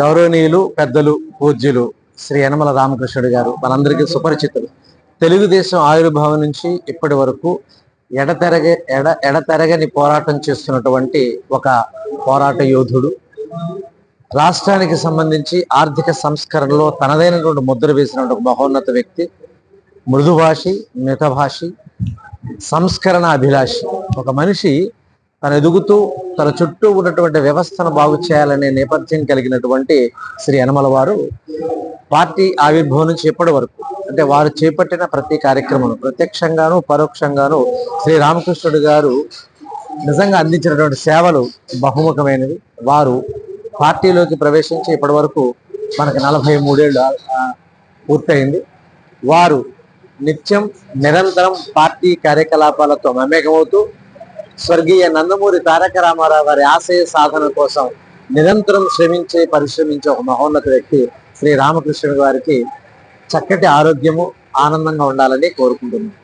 గౌరవనీయులు పెద్దలు పూజ్యులు శ్రీ యనమల రామకృష్ణుడు గారు మనందరికీ సుపరిచితులు. తెలుగుదేశం ఆవిర్భావం నుంచి ఇప్పటి వరకు ఎడతెరగ ఎడ ఎడతెరగని పోరాటం చేస్తున్నటువంటి ఒక పోరాట యోధుడు. రాష్ట్రానికి సంబంధించి ఆర్థిక సంస్కరణలో తనదైనటువంటి ముద్ర వేసినటువంటి ఒక మహోన్నత వ్యక్తి మృదుభాషి మితభాషి సంస్కరణ అభిలాషి. ఒక మనిషి తను ఎదుగుతూ తన చుట్టూ ఉన్నటువంటి వ్యవస్థను బాగు చేయాలనే నేపథ్యం కలిగినటువంటి శ్రీ యనమల వారు పార్టీ ఆవిర్భావం నుంచి ఎప్పటి వరకు? అంటే వారు చేపట్టిన ప్రతి కార్యక్రమం ప్రత్యక్షంగాను పరోక్షంగాను శ్రీ రామకృష్ణుడు గారు నిజంగా అందించినటువంటి సేవలు బహుముఖమైనవి. వారు పార్టీలోకి ప్రవేశించి ఇప్పటి వరకు మనకు నలభై మూడేళ్ళు పూర్తయింది. వారు నిత్యం నిరంతరం పార్టీ కార్యకలాపాలతో మమేకమవుతూ స్వర్గీయ నందమూరి తారక రామారావు గారి ఆశయ సాధన కోసం నిరంతరం శ్రమించే పరిశ్రమించే ఒక మహోన్నత వ్యక్తి శ్రీ రామకృష్ణుడు వారికి చక్కటి ఆరోగ్యము ఆనందంగా ఉండాలని కోరుకుంటున్నాను.